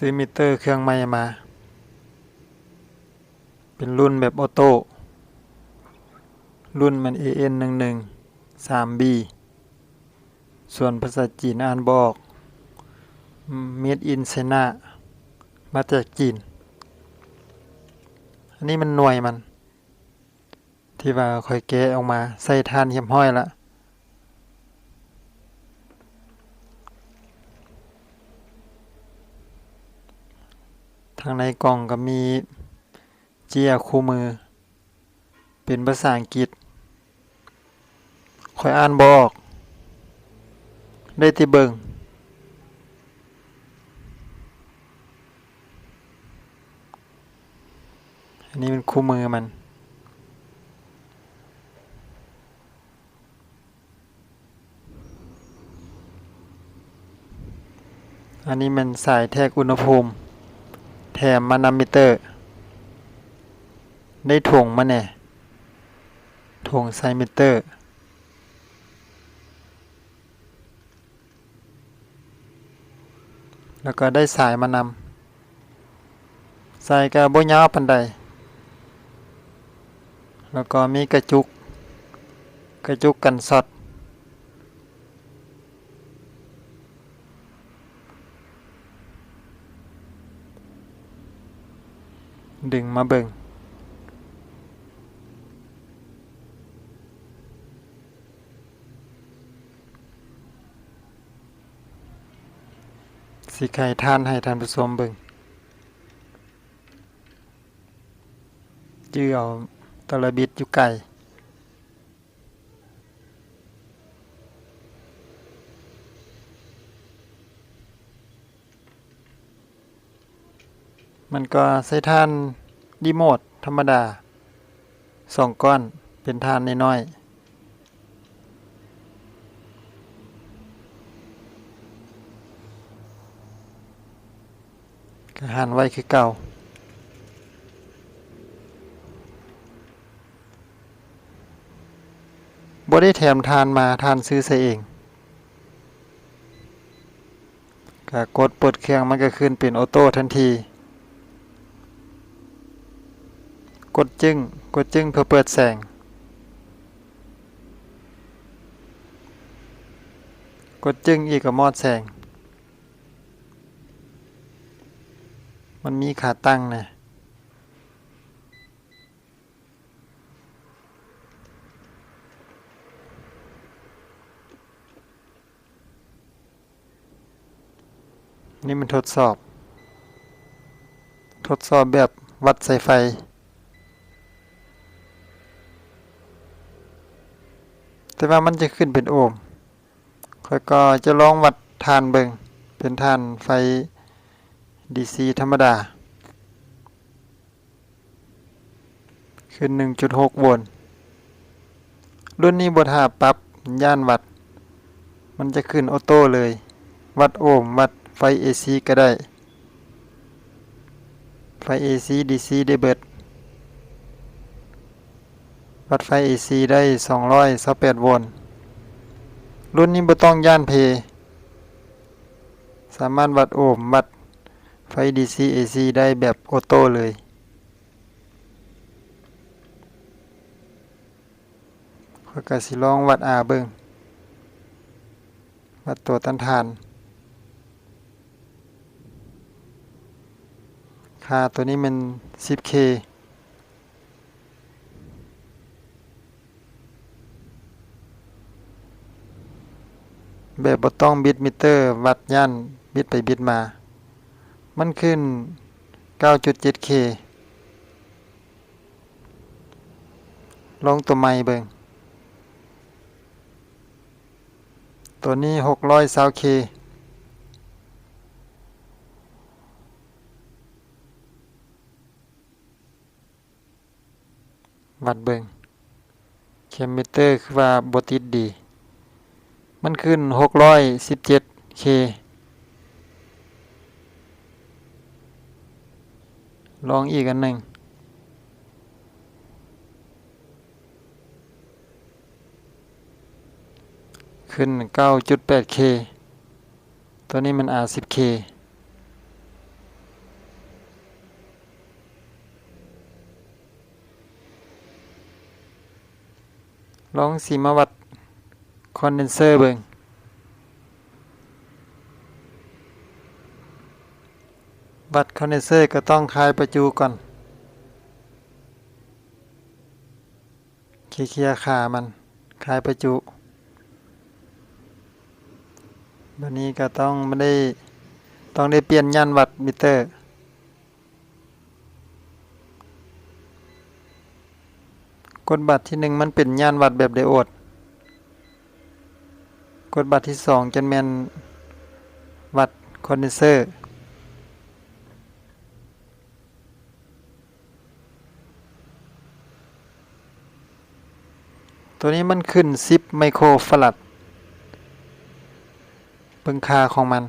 ซื้อมิเตอร์เครื่องใหม่มา เป็นรุ่นแบบออโต้ รุ่นมัน AN 1 1 3 B ส่วนภาษาจีนอ่านบอก Made in China มาจากจีน อันนี้มันหน่วยมัน ที่ว่าคอยแกะออกมา ใส่ทานเหียมห้อยละ ทางในกล่องก็มีเจียคู่มือ เป็นภาษาอังกฤษคอยอ่านบออก ได้ที่เบิงอันนี้เป็นคู่มือมันอันนี้มันสายแทกอุณหภูมิ แถมมานามิเตอร์ ได้ถ่วงมาแน่ถ่วงไซมิเตอร์แล้วก็ได้สายมานำสายกระบ่ยาวปันใด แล้วก็มีกระจุก กระจุกกันสอด ดึงมาเบิ่งสิไข่ทานให้ท่านผสมเบิ่งจื้อเอาตะละบิดอยู่ไก่ มันก็ใส่ทานดีโมดธรรมดาสองก้อนเป็นทานน้อยๆก็หันไว้คือเก่าบ่ได้แถมทานมาทานซื้อใส่เองก็กดเปิดเครื่องมันก็ขึ้นเป็นออโต้ทันที กดจึ้ง กดจึ้งเพื่อเปิดแสง กดจึ้งอีกก็มอดแสง มันมีขาตั้งนะนี่มันทดสอบ ทดสอบแบบวัดสายไฟ แต่ว่ามันจะขึ้นเป็นโอห์มค่อยก็จะลองวัดทานเบิงเป็นทานไฟ DC ธรรมดาขึ้น1.6โวลต์รุ่นนี้บทหาปรับย่านวัด มันจะขึ้นออโต้เลย วัดโอห์มวัดไฟ AC ก็ได้ ไฟ AC DC ได้เบิด วัดไฟ AC ได้228โวลต์รุ่นนี้บ่ต้องย่านเพ สามารถวัดโอห์มวัดไฟ DC AC ได้แบบออโต้เลย ข้อยก็สิลองวัดอาเบิ่งวัดตัวต้านทาน ค่าตัวนี้มัน 10K แบบบ่ต้องบิดมิเตอร์ วัดย่านบิดไปบิดมา มันขึ้น 9.7K ลองตัวใหม่เบิ่งตัวนี้ 620K วัดเบิ่งเคมมิเตอร์คือว่าบ่ติดดี มันขึ้นหกร้อยสิบเจ็ดเลองอีกอันหนึ่งขึ้น 9.8K ตัวนี้มัน R10K ลองสีมาวัด คอนเดนเซอร์เบิงวัดคอนเดนเซอร์ก็ต้องคายประจูก่อนเคลียร์ขามันคายประจุวันนี้ก็ต้องไม่ได้ต้องได้เปลี่ยนยันวัดมิเตอร์กดบัตรที่หนึ่งมันเป็นยานวัดแบบไดโอด กดบัตรที่สองจะแมนวัดคอนเดนเซอร์ตัวนี้มันขึ้น 10 ไมโครฟารัดเบิงคาของมัน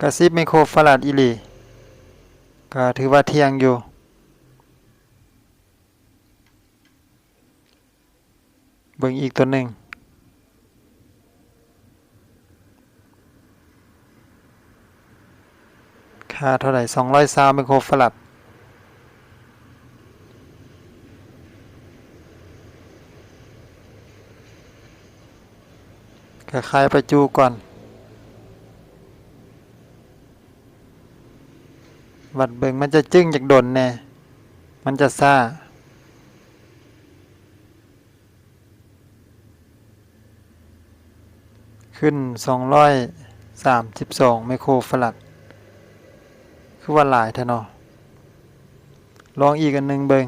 กระซิบไมโครฟารัดอีหลีก็ถือว่าเที่ยงอยู่ เบิ่งอีกตัวหนึ่งค่าเท่าไหร่200ไมโครฟารัดก็คลายประจูก่อน วัดเบิงมันจะจึ้งจากดนแน่ มันจะซ่า ขึ้น232ไมโครฟารัด คือว่าหลายท้เนาลองอีกอันหนึ่งเบิง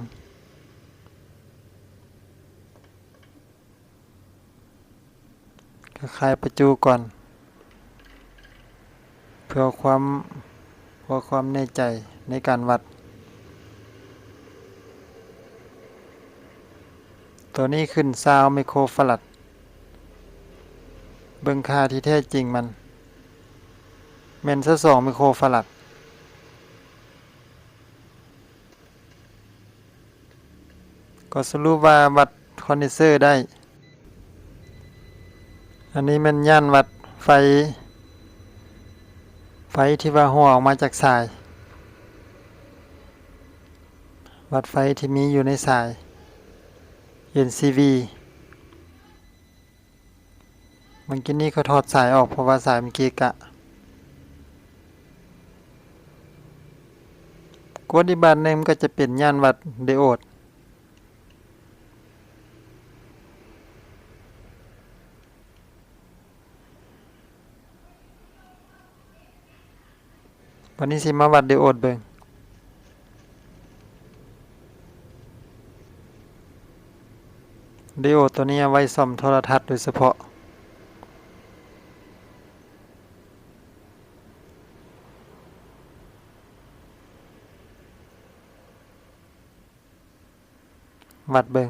คลายประจูก่อน เพื่อความเพื่อความแน่ใจในการวัด ตัวนี้ขึ้นซาวไมโครฟารัด เบิ่งค่าที่แท้จริงมันเมนซะสองไมโครฟารัดก็สรุปว่าวัดคอนเดนเซอร์ได้ อันนี้มันย่านวัดไฟ ไฟที่ว่าหัวออกมาจากสาย วัดไฟที่มีอยู่ในสาย NCV มันกินนี้เขาถอดสายออกเพราะว่าสายมันเกะกะกดอีบานหนึ่งมันก็จะเป็นย่านวัดไดโอด วันนี้สิมาวัดไดโอดเบิงไดโอดตัวนี้ไว้ซ่อมโทรทัศน์โดยเฉพาะ วัดเบิง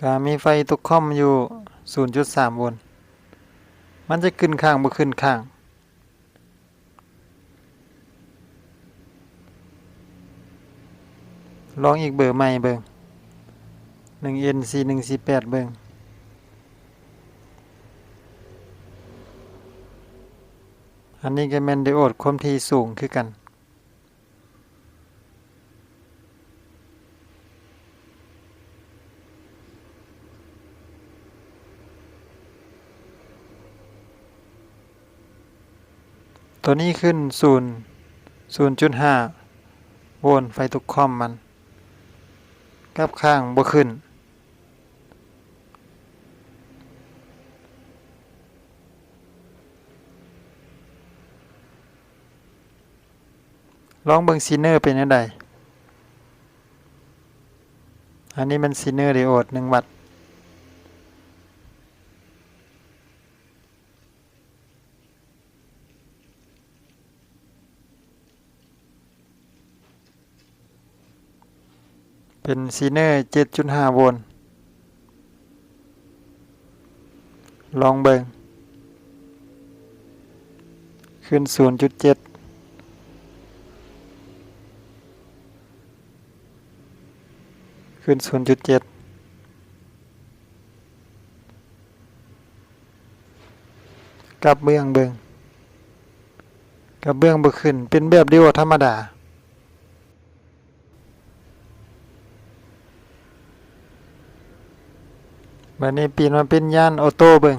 กามีไฟตุกคอมอยู่ 0.3 โวลต์มันจะขึ้นข้างบ่ขึ้นข้าง ลองอีกเบอร์ใหม่เบิง 1N 4148 เบิงอันนี้ก็แมนไดโอดความถี่สูงคือกัน ตัวนี้ขึ้น0 0.5โวลต์ไฟทุกคอมมันกับข้างบ่ขึ้น ลองเบิ่งซีเนอร์เป็นจังไดอันนี้มันซีเนอร์ไดโอด1วัตต์ เป็นซีเนอร์7.5โวลต์ลองเบิงขึ้น0.7ขึ้น0.7กับเบื้องเบิงกับเบื้องบ่ขึ้นเป็นแบบเดียวธรรมดา บัดนี้เปลี่ยนมาเป็นย่านออโต้เบิ่ง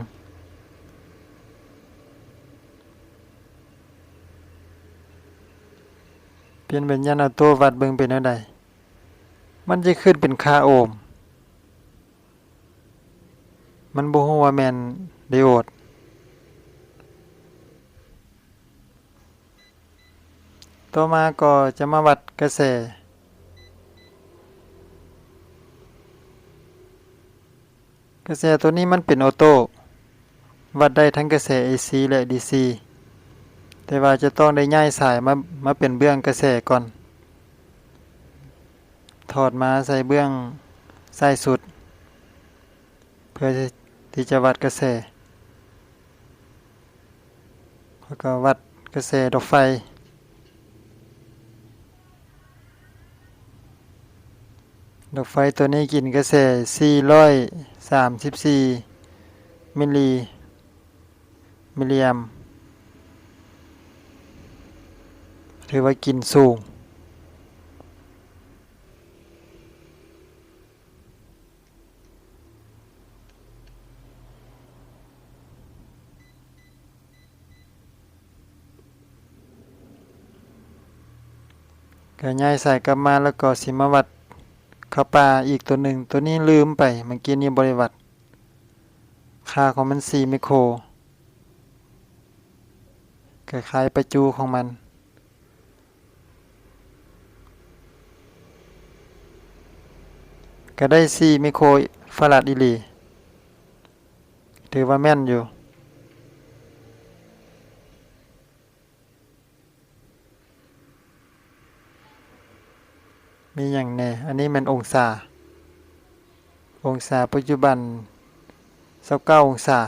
เปลี่ยนเป็นย่านออโต้วัดเบิ่งเป็นจังไดมันจะขึ้นเป็นค่าโอห์มมันบ่ฮู้ว่าแม่นไดโอดต่อมาก็จะมาวัดกระแส กระแสตัวนี้มันเป็นออโต้วัดได้ทั้งกระแส AC และ DC แต่ว่าจะต้องได้ย้ายสายมามาเป็นเบื้องกระแสก่อน ถอดมาใส่เบื้องใส่สุด เพื่อที่จะวัดกระแสแล้วก็วัดกระแสดอกไฟ ดอกไฟตัวนี้กินกระแส 34มิลลิมิลลิแอมถือว่ากินสูง ก็ย้ายใสายกลับมาแล้วก็สิมาวัด ข้าป่าอีกตัวหนึ่งตัวนี้ลืมไปเมื่อกี้นี้บริวัติค่าของมัน4ไมโครคล้ายๆประจูของมัน ก็ได้4ไมโครฟาราดอีหลี ถือว่าแม่นอยู่ มีอย่างแน่ อันนี้มันองศา องศาปัจจุบันสเก้าองศา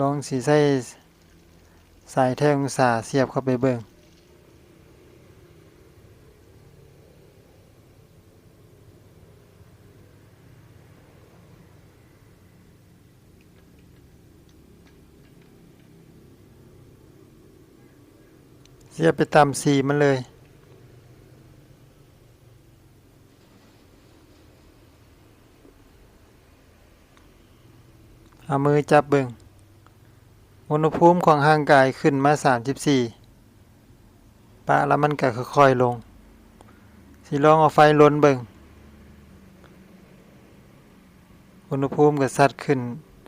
ลองสีใส่สายแท่องศาเสียบเข้าไปเบิ่ง เสียบไปตามสีมันเลย เอามือจับเบิ่งอุณหภูมิของร่างกายขึ้นมา 34ปะแล้วมันก็ค่อยๆลง สิลองเอาไฟลนเบิ่งอุณหภูมิก็สัดขึ้น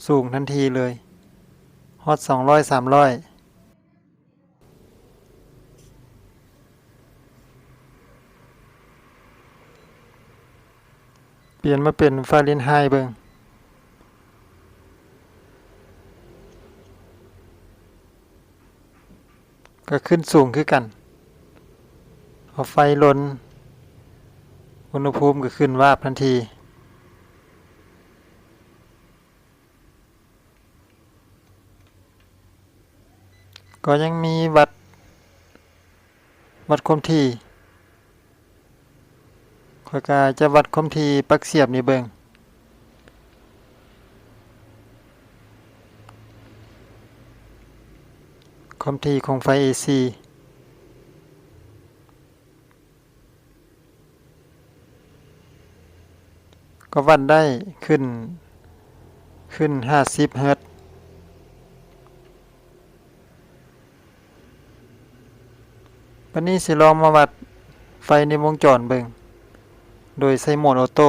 สูงทันทีเลย ฮอต200 300 เปลี่ยนมาเป็นฟาเรนไฮต์เบิงก็ขึ้นสูงคือกันพอไฟลนอุณหภูมิก็ขึ้นวาบทันทีก็ยังมีวัด วัดคมที่ ข้อยก็จะวัดคมที่ปลักเสียบนี่เบิงคมที่ของไฟ AC ก็วัดได้ขึ้น ขึ้น 50 เฮิรตซ์วันนี้สิลองมาวัดไฟในวงจรเบิง โดยใช้โหมดออโต้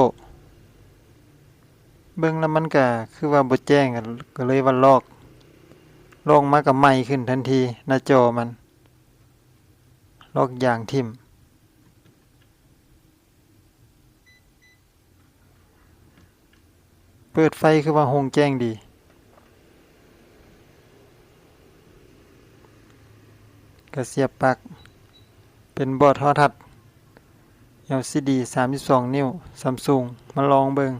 เบิ่งแล้วมันก็คือว่าบ่แจ้งก็เลยว่าลอก ลอกมากับไม้ขึ้นทันทีหน้าจอมัน ลอกอย่างทิ่มเปิดไฟคือว่าโฮงแจ้งดีก็เสียบปลัก เป็นบอร์ดทรทัศน์ LCD 32 นิ้ว Samsung มาลองเบิง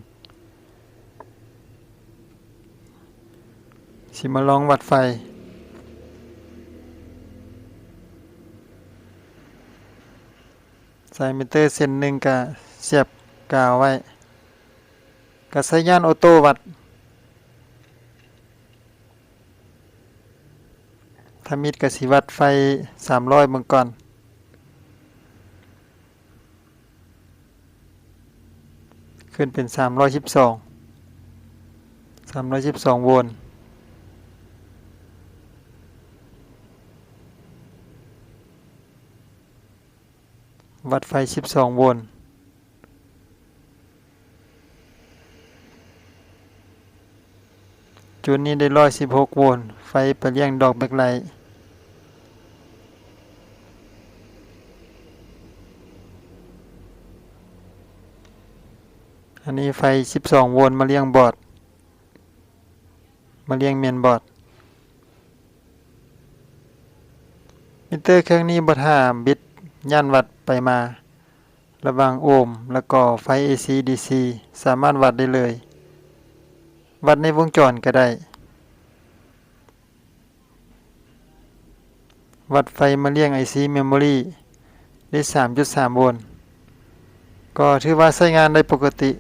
สิมาลองวัดไฟ ใส่มิเตอร์เส้นหนึ่งกับเสียบกาวไว้กับสัญญาณออโต้วัด ถ้ามิดกับสิวัดไฟ 300เบิ่งก่อน ขึ้นเป็น 312 312 โวลต์วัดไฟ 12 โวลต์จุดนี้ได้ 116 โวลต์ไฟไปเลี้ยงดอกแบคไลท์ อันนี้ไฟ 12 โวลต์มาเลี้ยงบอร์ดมาเลี้ยงเมนบอร์ดมิเตอร์เครื่องนี้บ่ท่าบิดย่านวัดไปมา ระว่างโอห์มแล้วก็ไฟ AC DC สามารถวัดได้เลย วัดในวงจรก็ได้ วัดไฟมาเลี้ยง IC Memory ได้ 3.3 โวลต์ก็ถือว่าใช้งานได้ปกติ